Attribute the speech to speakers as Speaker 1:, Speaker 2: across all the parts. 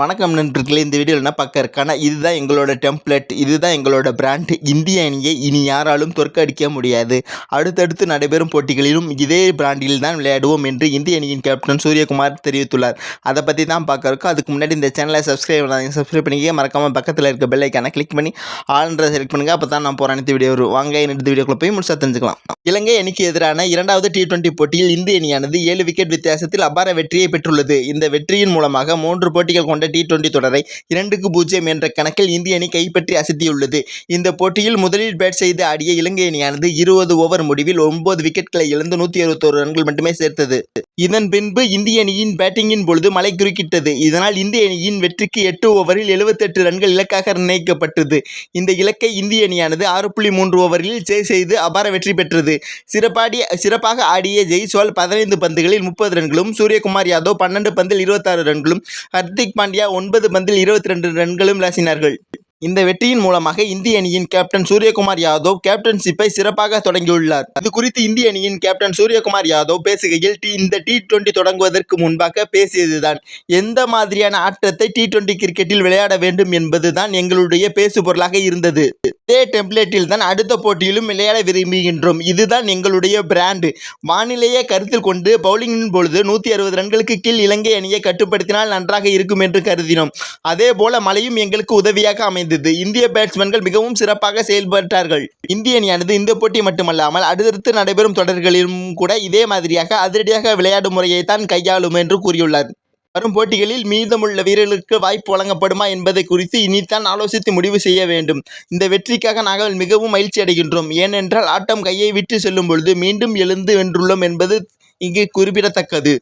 Speaker 1: வணக்கம் நண்பர்களே இந்த வீடியோவில் என்ன பார்க்க இருக்கானா இதுதான் எங்களோட டெம்ப்ளெட் இதுதான் எங்களோட பிராண்ட் இந்திய அணியை இனி யாராலும் தோற்கடிக்க முடியாது. அடுத்தடுத்து நடைபெறும் போட்டிகளிலும் இதே பிராண்டில் தான் விளையாடுவோம் என்று இந்திய அணியின் கேப்டன் சூரியகுமார் தெரிவித்துள்ளார். அதை பற்றி தான் பார்க்க இருக்கோம். அதுக்கு முன்னாடி இந்த சேனலை சப்ஸ்கிரைப் பண்ணாதீங்க சப்ஸ்கிரைப் பண்ணிக்க மறக்காமல் பக்கத்தில் இருக்க பெல்லைக்கான கிளிக் பண்ணி ஆல்ன்ற செலக்ட் பண்ணுங்கள் அப்போ தான் நான் போகிற அனைத்து வீடியோ வரும். வாங்க இந்த வீடியோக்குள்ளே போய் முடிச்சா தெரிஞ்சுக்கலாம். இலங்கை அணிக்கு எதிரான இரண்டாவது டி டுவெண்டி போட்டியில் இந்திய அணியானது ஏழு விக்கெட் வித்தியாசத்தில் அபார வெற்றியை பெற்றுள்ளது. இந்த வெற்றியின் மூலமாக மூன்று போட்டிகள் கொண்ட டி டுவெண்டி தொடரை இரண்டுக்கு பூஜ்ஜியம் என்ற கணக்கில் இந்திய அணி கைப்பற்றி அசத்தியுள்ளது. இந்த போட்டியில் முதலில் பேட் செய்து ஆடிய இலங்கை அணியானது இருபது ஓவர் முடிவில் ஒன்பது விக்கெட்களை இழந்து நூற்றி அறுபத்தோரு ரன்கள் மட்டுமே சேர்த்தது. இதன் பின்பு இந்திய அணியின் பேட்டிங்கின் பொழுது மழை குறுக்கிட்டது. இதனால் இந்திய அணியின் வெற்றிக்கு எட்டு ஓவரில் எழுபத்தெட்டு ரன்கள் இலக்காக நிர்ணயிக்கப்பட்டது. இந்த இலக்கை இந்திய அணியானது ஆறு புள்ளி மூன்று ஓவரில் ஜெய் செய்து அபார வெற்றி பெற்றது. சிறப்பாடி சிறப்பாக ஆடிய ஜெய்ஸ்வால் பதினைந்து பந்துகளில் முப்பது ரன்களும் சூரியகுமார் யாதவ் பன்னெண்டு பந்தில் இருபத்தாறு ரன்களும் ஹர்திக் பாண்டியா ஒன்பது பந்தில் இருபத்தி ரெண்டு ரன்களும் வீசினார்கள். இந்த வெற்றியின் மூலமாக இந்திய அணியின் கேப்டன் சூரியகுமார் யாதவ் கேப்டன்ஷிப்பை சிறப்பாக தொடங்கியுள்ளார். அது குறித்து இந்திய அணியின் கேப்டன் சூரியகுமார் யாதவ் பேசுகையில் டி இந்த டி டுவெண்டி தொடங்குவதற்கு முன்பாக பேசியதுதான். எந்த மாதிரியான ஆட்டத்தை டி டுவெண்டி கிரிக்கெட்டில் விளையாட வேண்டும் என்பதுதான் எங்களுடைய பேசுபொருளாக இருந்தது. இதே டெம்ப்ளேட்டில் தான் அடுத்த போட்டியிலும் விளையாட விரும்புகின்றோம். இதுதான் எங்களுடைய பிராண்டு வானிலையை கருத்தில் கொண்டு பவுலிங்கின் பொழுது நூற்றி அறுபது ரன்களுக்கு கீழ் இலங்கை அணியை கட்டுப்படுத்தினால் நன்றாக இருக்கும் என்று கருதினோம். அதே போல மழையும் எங்களுக்கு உதவியாக அமைந்தது. இந்திய பேட்ஸ்மேன்கள் மிகவும் சிறப்பாக செயல்பட்டார்கள். இந்திய அணியானது இந்த போட்டி மட்டுமல்லாமல் அடுத்தடுத்து நடைபெறும் தொடர்களிலும் கூட இதே மாதிரியாக அதிரடியாக விளையாடும் முறையை தான் கையாளும் என்று கூறியுள்ளார். வரும் போட்டிகளில் மீதமுள்ள வீரர்களுக்கு வாய்ப்பு வழங்கப்படுமா என்பதை குறித்து இனித்தான் ஆலோசித்து முடிவு செய்ய வேண்டும். இந்த வெற்றிக்காக நாங்கள் மிகவும் மகிழ்ச்சி அடைகின்றோம். ஏனென்றால் ஆட்டம் கையை விட்டு செல்லும் பொழுது மீண்டும் எழுந்து வென்றுள்ளோம் என்பது இங்கு குறிப்பிடத்தக்கது.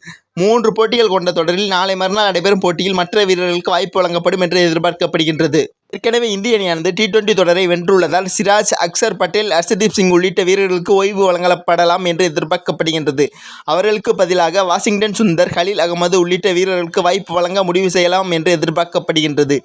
Speaker 1: மூன்று போட்டிகள் கொண்ட தொடரில் நாளை மறுநாள் நடைபெறும் போட்டியில் மற்ற வீரர்களுக்கு வாய்ப்பு வழங்கப்படும் என்று எதிர்பார்க்கப்படுகின்றது. ஏற்கனவே இந்திய அணியானது டி டுவெண்டி தொடரை வென்றுள்ளதால் சிராஜ் அக்சர் பட்டேல் அர்ஷதீப் சிங் உள்ளிட்ட வீரர்களுக்கு ஓய்வு வழங்கப்படலாம் என்று எதிர்பார்க்கப்படுகின்றது. அவர்களுக்கு பதிலாக வாஷிங்டன் சுந்தர் ஹலீல் அகமது உள்ளிட்ட வீரர்களுக்கு வாய்ப்பு வழங்க முடிவு செய்யலாம் என்று எதிர்பார்க்கப்படுகின்றது.